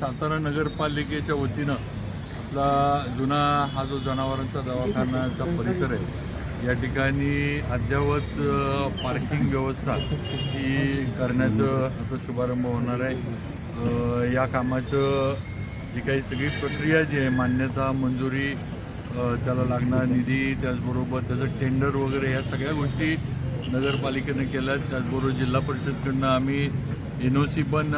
सातारा नगरपालिकेच्या वतीनं आपला जुना हा जो जनावरांचा दवाखान्याचा परिसर आहे या ठिकाणी अद्ययावत पार्किंग व्यवस्था ही करण्याचं आता शुभारंभ होणार आहे. या कामाचं जी काही सगळी प्रक्रिया जी आहे मान्यता मंजुरी त्याला लागणारा निधी त्याचबरोबर त्याचं टेंडर वगैरे या सगळ्या गोष्टी नगरपालिकेनं केल्या आहेत त्याचबरोबर जिल्हा परिषदकडनं आम्ही एन ओ सी पण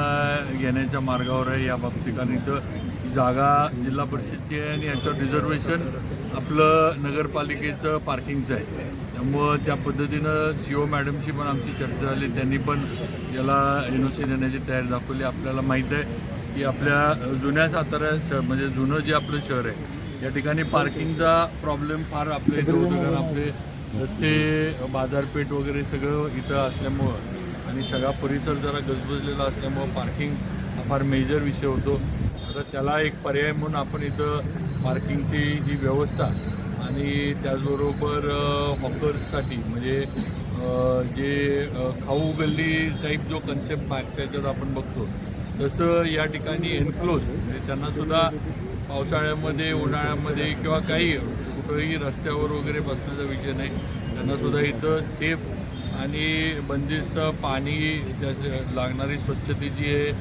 घेण्याच्या मार्गावर आहे या बाबतीत. कारण इथं जागा जिल्हा परिषदची आहे आणि याचं रिझर्वेशन आपलं नगरपालिकेचं पार्किंगचं आहे. त्यामुळं त्या पद्धतीनं सी ओ मॅडमशी पण आमची चर्चा झाली. त्यांनी पण याला एन ओ सी देण्याची तयारी दाखवली. आपल्याला माहीत आहे की आपल्या जुन्या सातारा शहर म्हणजे जुनं जे आपलं शहर आहे या ठिकाणी पार्किंगचा प्रॉब्लेम फार आपल्या इथं होतो. कारण आपले रस्ते बाजारपेठ वगैरे सगळं इथं असल्यामुळं आणि सगळा परिसर जरा गजबजलेला असल्यामुळं पार्किंग हा फार मेजर विषय होतो. आता त्याला एक पर्याय म्हणून आपण इथं पार्किंगची जी व्यवस्था आणि त्याचबरोबर हॉकर्ससाठी म्हणजे जे खाऊ गल्ली टाईप जो कन्सेप्ट मागच्या याच्यात आपण बघतो. तसं या ठिकाणी एनक्लोज म्हणजे त्यांनासुद्धा पावसाळ्यामध्ये उन्हाळ्यामध्ये किंवा काही कुठंही रस्त्यावर वगैरे बसण्याचा विषय नाही. त्यांनासुद्धा इथं सेफ आणि बंदिस्त पाणी त्याचे लागणारी स्वच्छतेची आहे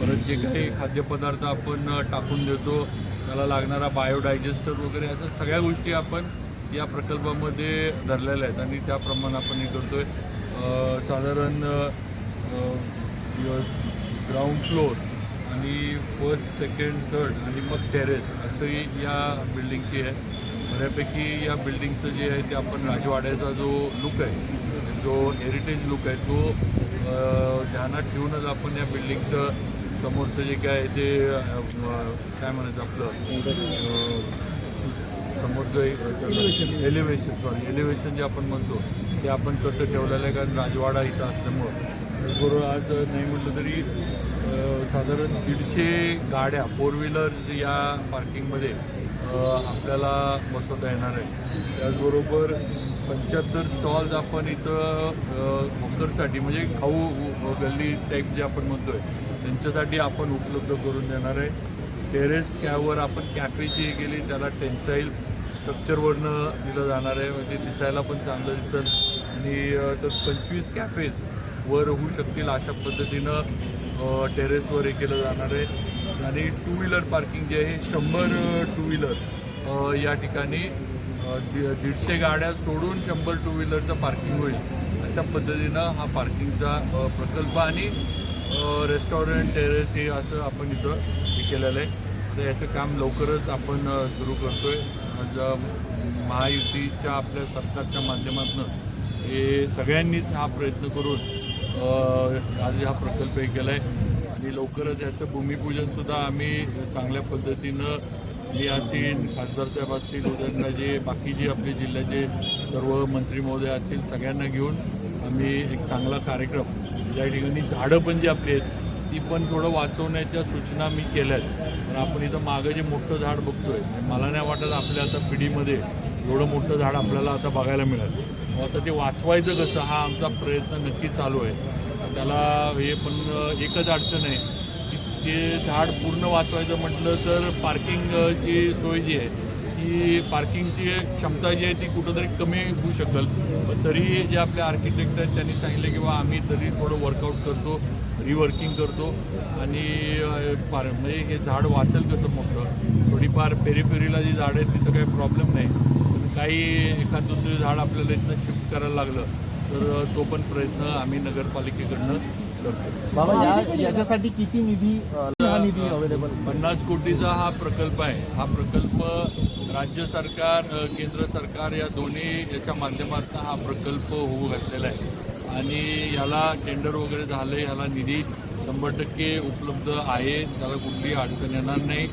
परत जे काही खाद्यपदार्थ आपण टाकून देतो त्याला लागणारा बायोडायजेस्टर वगैरे अशा सगळ्या गोष्टी आपण या प्रकल्पामध्ये धरलेल्या आहेत आणि त्याप्रमाणे आपण हे करतो आहे साधारण ग्राउंड फ्लोअर आणि फर्स्ट सेकंड थर्ड आणि मग टेरेस असंही या बिल्डिंगची आहे. बऱ्यापैकी या बिल्डिंगचं जे आहे ते आपण राजवाड्याचा जो लुक आहे जो हेरिटेज लुक आहे तो ध्यानात ठेवूनच आपण या बिल्डिंगचं समोरचं जे काय आहे ते काय म्हणायचं आपलं अं, समोरचं एलिव्हेशन सॉरी एलिव्हेशन जे आपण म्हणतो ते आपण कसं ठेवलेलं आहे कारण राजवाडा इथं असल्यामुळं. बरोबर आज नाही म्हटलं तरी साधारण दीडशे गाड्या फोर व्हीलर्स या पार्किंगमध्ये आपल्याला बसवता येणार आहे. त्याचबरोबर पंच्याहत्तर स्टॉल्स आपण इथं हॉकरसाठी म्हणजे खाऊ गल्ली टाईप जे आपण म्हणतोय त्यांच्यासाठी आपण उपलब्ध करून देणार आहे. टेरेस कॅवर आपण कॅफेची हे केली त्याला टेन्साईल स्ट्रक्चरवरनं दिलं जाणार आहे. म्हणजे दिसायला पण चांगलं दिसेल. आणि तर पंचवीस कॅफेज वर होऊ शकतील अशा पद्धतीनं टेरेसवर हे केलं जाणार आहे. आणि टू व्हीलर पार्किंग जे आहे शंभर टू व्हीलर या ठिकाणी दीडशे गाड्या सोडून शंभर टू व्हीलरचं पार्किंग होईल. अशा पद्धतीनं हा पार्किंगचा प्रकल्प आणि रेस्टॉरंट टेरेस हे असं आपण इथं हे केलेलं आहे. तर याचं काम लवकरच आपण सुरू करतो आहे महायुतीच्या आपल्या सरकारच्या माध्यमातून हे सगळ्यांनीच हा प्रयत्न करून आज हा प्रकल्प हे केला आहे आणि लवकरच याचं भूमिपूजनसुद्धा आम्ही चांगल्या पद्धतीनं मी असेल. खासदार साहेब असतील उदयनराजे बाकी जे आपले जिल्ह्याचे सर्व मंत्री महोदय असतील सगळ्यांना घेऊन आम्ही एक चांगला कार्यक्रम ज्या ठिकाणी झाडं पण जी आपली आहेत ती पण थोडं वाचवण्याच्या सूचना मी केल्या आहेत. पण आपण इथं मागं जे मोठं झाड बघतोय मला नाही वाटत आपल्या आता पिढीमध्ये एवढं मोठं झाड आपल्याला आता बघायला मिळालं. मग आता ते वाचवायचं कसं हा आमचा प्रयत्न नक्की चालू आहे. त्याला हे पण एकच अडचण आहे. की ते झाड पूर्ण वाचवायचं म्हटलं तर पार्किंगची सोय जी आहे ती पार्किंगची क्षमता जी आहे ती कुठंतरी कमी होऊ शकेल. पण तरी जे आपले आर्किटेक्ट आहेत त्यांनी सांगितलं की बा आम्ही तरी थोडं वर्कआउट करतो रिवर्किंग करतो आणि पार म्हणजे हे झाड वाचेल कसं मोठं. थोडीफार पेरीफेरीला जी झाड आहेत तिथं काही प्रॉब्लेम नाही. पण काही एखाद दुसरं झाड आपल्याला इथनं शिफ्ट करायला लागलं तर तो पण प्रयत्न आम्ही नगरपालिकेकडनं करतो बाबा या याच्यासाठी किती निधी हा निधी अवेलेबल पन्नास कोटीचा हा प्रकल्प आहे. हा प्रकल्प राज्य सरकार केंद्र सरकार या दोन्ही याच्या माध्यमातून हा प्रकल्प होऊ घातलेला आहे. आणि याला टेंडर वगैरे झालं याला निधी शंभर टक्के उपलब्ध आहे. त्याला कुठलीही अडचण येणार नाही.